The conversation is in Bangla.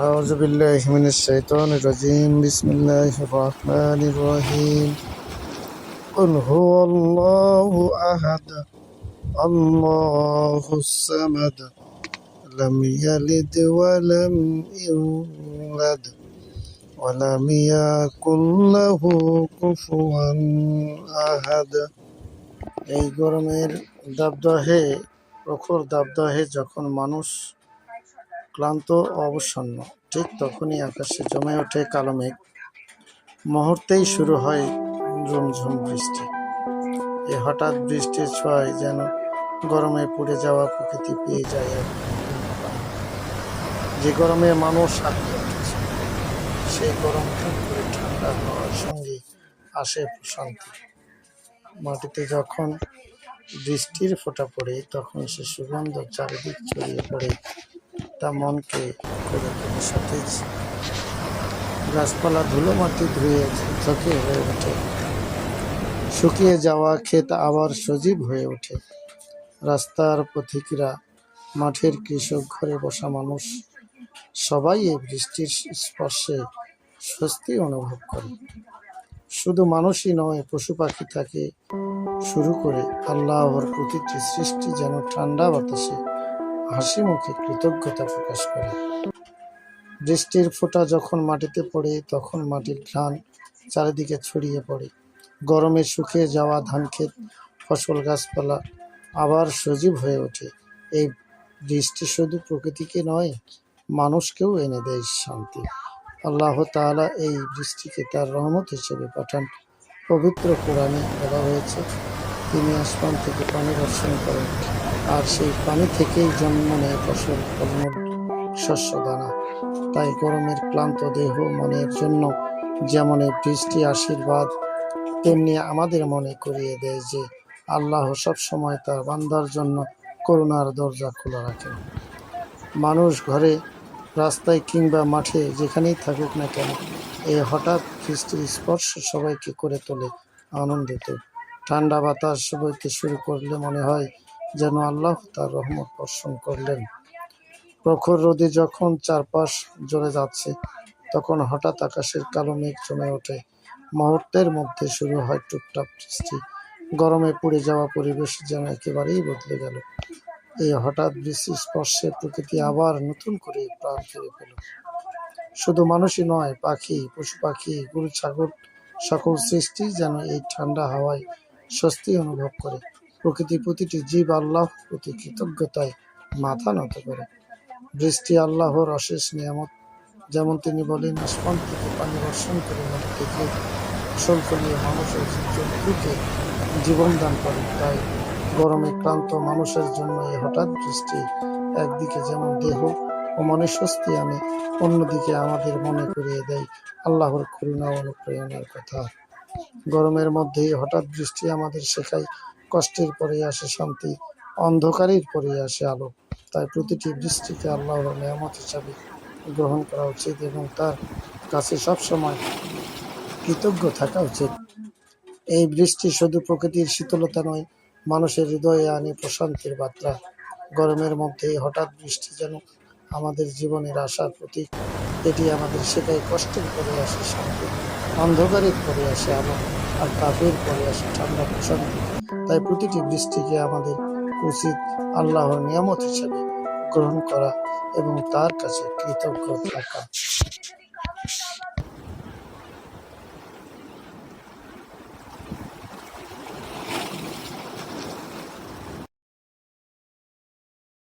أعوذ بالله من الشيطان الرجيم بسم الله الرحمن الرحيم قل هو الله أحد الله الصمد لم يلد ولم يولد ولم يكن له كفوا أحد এই গরমের দাবদাহে প্রখর দাবদাহে যখন মানুষ ক্লান্ত ও অবসন্ন। ঠিক তখনই আকাশে জমে ওঠে কালো মেঘ। মুহূর্তেই শুরু হয় ঝুমঝুম বৃষ্টি। এ হঠাৎ বৃষ্টির ছোঁয়ায় যেন গরমে পুড়ে যাওয়া প্রকৃতি পেয়ে যায় এক যে গরমে মানুষ উঠেছে সেই গরম করে ঠান্ডা হওয়ার সঙ্গে আসে প্রশান্তি। মাটিতে যখন বৃষ্টির ফোঁটা পড়ে, তখন সে সুগন্ধ চারিদিক ছড়িয়ে পড়ে। তা মনকে সতেজ গাছপালা ধুলো মাটি ধুয়ে ঝকঝকে হয়ে ওঠে। শুকিয়ে যাওয়া ক্ষেত আবার সজীব হয়ে ওঠে। রাস্তার পথিকরা, মাঠের কৃষক ঘরে বসা মানুষ, সবাই এই বৃষ্টির স্পর্শে স্বস্তি অনুভব করে। শুধু মানুষই নয়, পশু পাখি থাকে শুরু করে আল্লাহর প্রতিটি সৃষ্টি যেন ঠান্ডা বাতাসে হাসি মুখে কৃতজ্ঞতা প্রকাশ করে। বৃষ্টির ফোঁটা যখন মাটিতে পড়ে, তখন মাটির ঘ্রাণ চারিদিকে ছড়িয়ে পড়ে। গরমে শুকিয়ে যাওয়া ধান ক্ষেত ফসল গাছপালা আবার সজীব হয়ে ওঠে। এই বৃষ্টি শুধু প্রকৃতিকে নয়, মানুষকেও এনে দেয় শান্তি। আল্লাহ তাআলা এই বৃষ্টিকে তার রহমত হিসেবে পাঠান। পবিত্র কোরআনে বলা হয়েছে, তিনি আসমান থেকে পানি বর্ষণ করেন। আর সেই পানি থেকেই জন্ম নেয় ফসল, ফলমূল শস্য দানা তাই গরমের ক্লান্ত দেহ মনের জন্য যেমন বৃষ্টি আশীর্বাদ, তেমনি আমাদের মনে করিয়ে দেয় যে আল্লাহ সব সময় তার বান্দার জন্য করুণার দরজা খোলা রাখেন। মানুষ ঘরে, রাস্তায় কিংবা মাঠে যেখানেই থাকুক না কেন এই হঠাৎ বৃষ্টির স্পর্শ সবাইকে করে তোলে আনন্দিত। ঠান্ডা বাতাস বইতে শুরু করলে মনে হয় যেন আল্লাহ তার রহমত বর্ষণ করলেন। প্রখর রোদে যখন চারপাশ জ্বলে যাচ্ছে, তখন হঠাৎ আকাশের কালো মেঘ জমে ওঠে। মুহূর্তের মধ্যে শুরু হয় টুকটাক বৃষ্টি। গরমে পুড়ে যাওয়া পরিবেশ যেন একেবারেই বদলে গেল। এই হঠাৎ বৃষ্টির স্পর্শে প্রকৃতি আবার নতুন করে প্রাণ ফিরে পেল। শুধু মানুষই নয়, পাখি, পশু পাখি, গরু, ছাগল, সকল সৃষ্টি যেন এই ঠান্ডা হাওয়ায় স্বস্তি অনুভব করে। প্রকৃতি প্রতিটি জীব আল্লাহ প্রতি কৃতজ্ঞতায় মাথা নত করে। বৃষ্টি আল্লাহর অশেষ নিয়ামত, যেমন তিনি বলেন, আসমান থেকে পানি বর্ষণ করে মাটি থেকে ফসল ফলিয়ে মানুষের জীবজন্তুকে জীবন দান করে। তাই গরমে ক্লান্ত মানুষের জন্য এই হঠাৎ বৃষ্টি একদিকে যেমন দেহ ও মনে স্বস্তি আনে, অন্যদিকে আমাদের মনে করিয়ে দেয় আল্লাহর করুণা অনুপ্রেরণার কথা। গরমের মধ্যে হঠাৎ বৃষ্টি আমাদের শেখায় কষ্টের পরে আসে শান্তি, অন্ধকারের পরে আসে আলো। তাই প্রতিটি বৃষ্টিকে আল্লাহর নিয়ামত হিসাবে গ্রহণ করা উচিত এবং তার কাছে সবসময় কৃতজ্ঞ থাকা উচিত। এই বৃষ্টি শুধু প্রকৃতির শীতলতা নয়, মানুষের হৃদয়ে আনে প্রশান্তির বার্তা। গরমের মধ্যে হঠাৎ বৃষ্টি যেন আমাদের জীবনের আশার প্রতীক। এটি আমাদের শেখায় কষ্টের পরে আসে শান্তি, অন্ধকারের পরে আসে আলো। আর কাফের পরে আসে ঠান্ডা পোশাক তাই প্রতিটি বৃষ্টিকে আমাদের উচিত আল্লাহর নিয়ামত হিসেবে গ্রহণ করা এবং তার কাছে কৃতজ্ঞ থাকা।